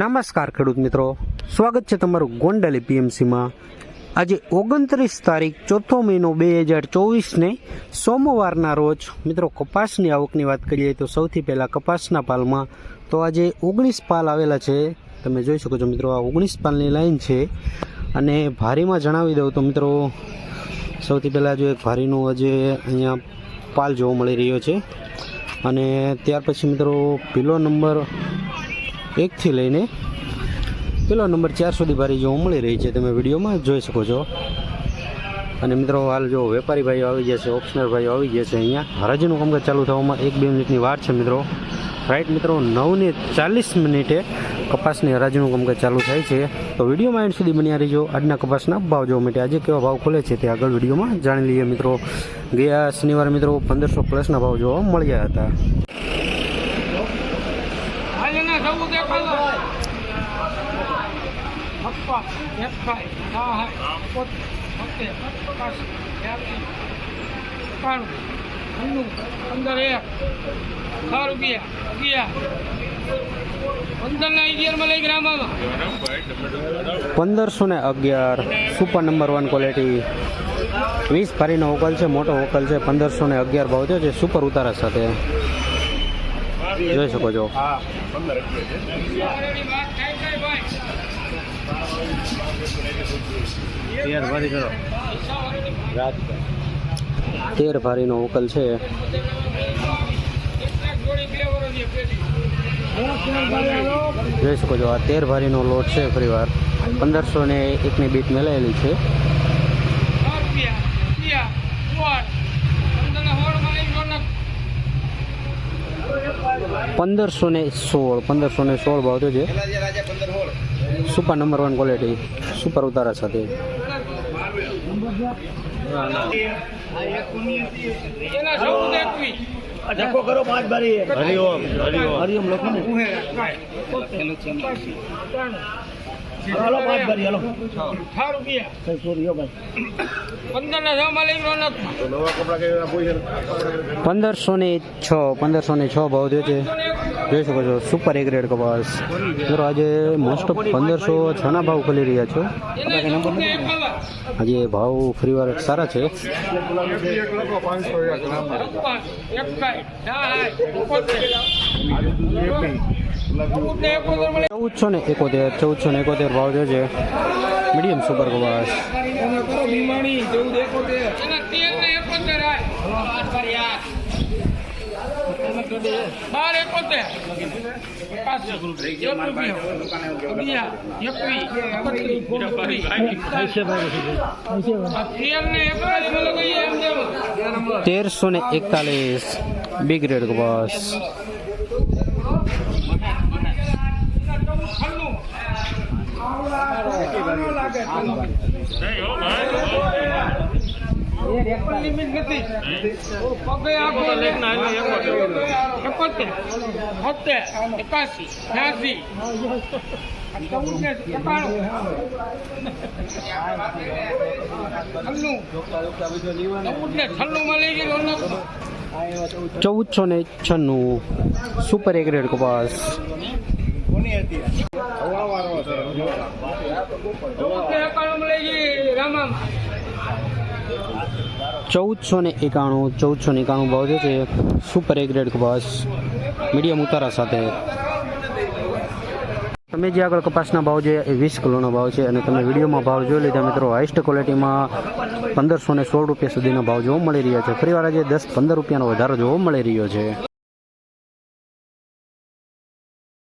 નમસ્કાર ખેડૂત મિત્રો. સ્વાગત છે તમારું ગોંડલ પીએમસીમાં. આજે ઓગણત્રીસ તારીખ ચોથો મહિનો બે હજાર ચોવીસને સોમવારના રોજ, મિત્રો કપાસની આવકની વાત કરીએ તો સૌથી પહેલાં કપાસના પાલમાં તો આજે ઓગણીસ પાલ આવેલા છે. તમે જોઈ શકો છો મિત્રો આ ઓગણીસ પાલની લાઈન છે. અને ભારીમાં જણાવી દઉં તો મિત્રો, સૌથી પહેલાં જો એક ભારીનું આજે અહીંયા પાલ જોવા મળી રહ્યો છે. અને ત્યાર પછી મિત્રો, પીલો નંબર એકથી લઈને પેલો નંબર ચાર સુધી ભારી જોવા મળી રહી છે. તમે વિડીયોમાં જોઈ શકો છો. અને મિત્રો, હાલ જો વેપારી ભાઈઓ આવી ગયા છે ઓપ્શનર ભાઈઓ આવી ગયા છે અહીંયા. હરાજીનું કામકાજ ચાલુ થવામાં એક બે મિનિટની વાર છે, મિત્રો. રાઈટ મિત્રો, નવને ચાલીસ મિનિટે કપાસની હરાજીનું કામકાજ ચાલુ થાય છે. તો વિડીયોમાં એન્ડ સુધી બન્યા રહીજો. આજના કપાસના ભાવ જોવા માટે આજે કેવા ભાવ ખુલે છે તે આગળ વિડીયોમાં જાણી લઈએ, મિત્રો. ગયા શનિવારે, મિત્રો, પંદરસો પ્લસના ભાવ જોવા મળ્યા હતા. હાલના સૌ અગિયાર ને અગિયાર સુપર નંબર વન ક્વોલિટી વીસ ભારીનો હોકલ છે, મોટો હોકલ છે, પંદરસો ને અગિયાર ભાવ છે છે સુપર ઉતારા સાથે. જોઈ શકો છો. તેર ભારી તેર ભારીનો વકલ છે. જોઈ શકો છો આ તેર ભારીનો લોટ છે ફરીવાર. પંદરસો ને એકની બીટ મેલાયેલી છે છ રૂપિયા અગિયાર સોળ પંદરના હોળમાં લઈ રોનક પંદરસો ને સોળ પંદરસો ને સોળ ભાવ થયો છે. Super number one quality super ઉતારા સાથે. ધક્કો કરો પાંચ બારી હરિઓમ હરિઓમ. લખો ને. હાલો પાંચ બારી હાલો. છ રૂપિયા પંદરસો ને છ પંદરસો ને છ ભાવ થયો છે. જોઈ શકો છો સુપર એક ગ્રેડ કપાસ. મિત્રો, આજે મોસ્ટ ઓફ પંદરસો છના ભાવ ખોલી રહ્યા છો. આજે ભાવ ફરીવાર સારા છે. ચૌદસો ને એકોતેર ચૌદસો ને એકોતેર ભાવ છે. મીડિયમ સુપર કપાસ. ચૌદ એકોતેર. બાર એકોતેર. તેરસો ને એકતાલીસ. બી ગ્રેડ કપાસ ઠંડુ. એકાસી છ્યાસી ચૌદસો ને છન્નું સુપર એગ્રેડ કપાસ. રામા ચૌદસો ને એકાણું, ચૌદસો ને એકાણું ભાવ જે છે સુપર એ ગ્રેડ કપાસ મીડિયમ ઉતારા સાથે. તમે જે આગળ કપાસના ભાવ છે એ વીસ કિલોનો ભાવ છે અને તમે વિડીયોમાં ભાવ જોઈ લીધા મિત્રો હાઈસ્ટ ક્વોલિટીમાં પંદરસો ને સોળ રૂપિયા સુધીનો ભાવ જોવા મળી રહ્યા છે. ફરીવાર આજે દસ પંદર રૂપિયાનો વધારો જોવા મળી રહ્યો છે.